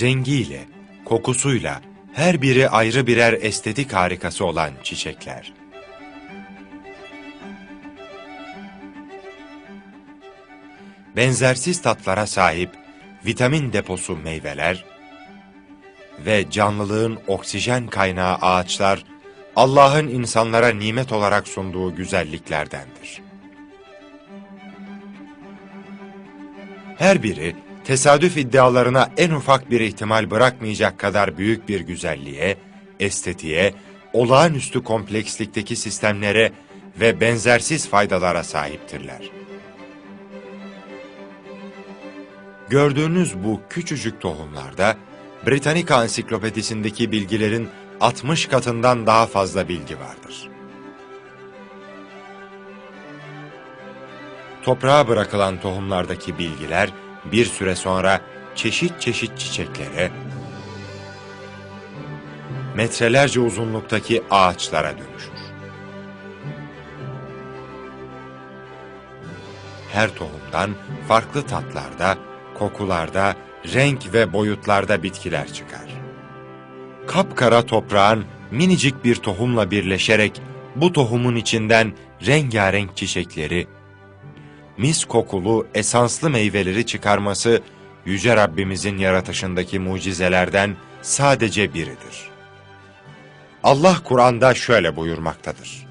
Rengiyle, kokusuyla her biri ayrı birer estetik harikası olan çiçekler. Benzersiz tatlara sahip vitamin deposu meyveler ve canlılığın oksijen kaynağı ağaçlar Allah'ın insanlara nimet olarak sunduğu güzelliklerdendir. Her biri tesadüf iddialarına en ufak bir ihtimal bırakmayacak kadar büyük bir güzelliğe, estetiğe, olağanüstü komplekslikteki sistemlere ve benzersiz faydalara sahiptirler. Gördüğünüz bu küçücük tohumlarda Britannica Ansiklopedisindeki bilgilerin 60 katından daha fazla bilgi vardır. Toprağa bırakılan tohumlardaki bilgiler bir süre sonra çeşit çeşit çiçeklere, metrelerce uzunluktaki ağaçlara dönüşür. Her tohumdan farklı tatlarda, kokularda, renk ve boyutlarda bitkiler çıkar. Kapkara toprağın minicik bir tohumla birleşerek bu tohumun içinden rengarenk çiçekleri, mis kokulu, esanslı meyveleri çıkarması Yüce Rabbimizin yaratışındaki mucizelerden sadece biridir. Allah Kur'an'da şöyle buyurmaktadır.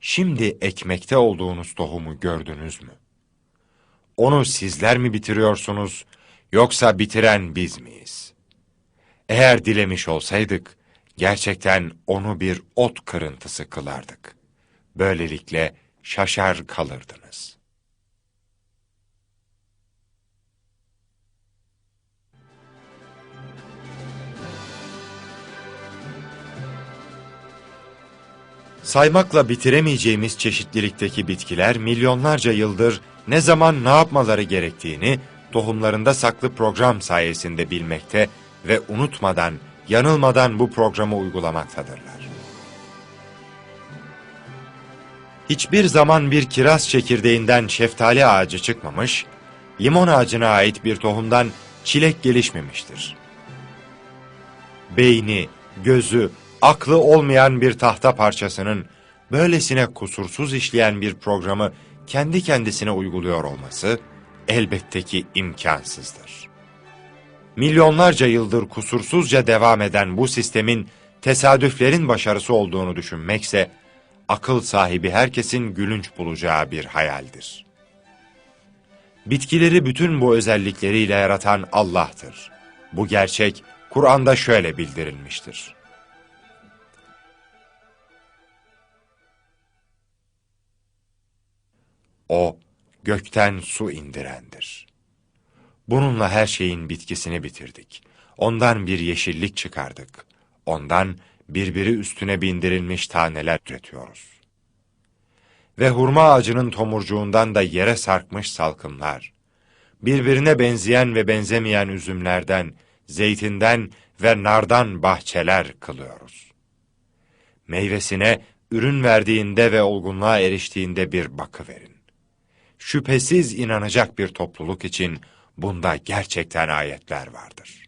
Şimdi ekmekte olduğunuz tohumu gördünüz mü? Onu sizler mi bitiriyorsunuz, yoksa bitiren biz miyiz? Eğer dilemiş olsaydık, gerçekten onu bir ot kırıntısı kılardık. Böylelikle şaşar kalırdınız. Saymakla bitiremeyeceğimiz çeşitlilikteki bitkiler milyonlarca yıldır ne zaman ne yapmaları gerektiğini tohumlarında saklı program sayesinde bilmekte ve unutmadan, yanılmadan bu programı uygulamaktadırlar. Hiçbir zaman bir kiraz çekirdeğinden şeftali ağacı çıkmamış, limon ağacına ait bir tohumdan çilek gelişmemiştir. Beyni, gözü, aklı olmayan bir tahta parçasının böylesine kusursuz işleyen bir programı kendi kendisine uyguluyor olması elbette ki imkansızdır. Milyonlarca yıldır kusursuzca devam eden bu sistemin tesadüflerin başarısı olduğunu düşünmekse akıl sahibi herkesin gülünç bulacağı bir hayaldir. Bitkileri bütün bu özellikleriyle yaratan Allah'tır. Bu gerçek Kur'an'da şöyle bildirilmiştir. O gökten su indirendir. Bununla her şeyin bitkisini bitirdik. Ondan bir yeşillik çıkardık. Ondan birbiri üstüne bindirilmiş taneler üretiyoruz. Ve hurma ağacının tomurcuğundan da yere sarkmış salkımlar, birbirine benzeyen ve benzemeyen üzümlerden, zeytinden ve nardan bahçeler kılıyoruz. Meyvesine ürün verdiğinde ve olgunluğa eriştiğinde bir bakı verin. Şüphesiz inanacak bir topluluk için bunda gerçekten ayetler vardır.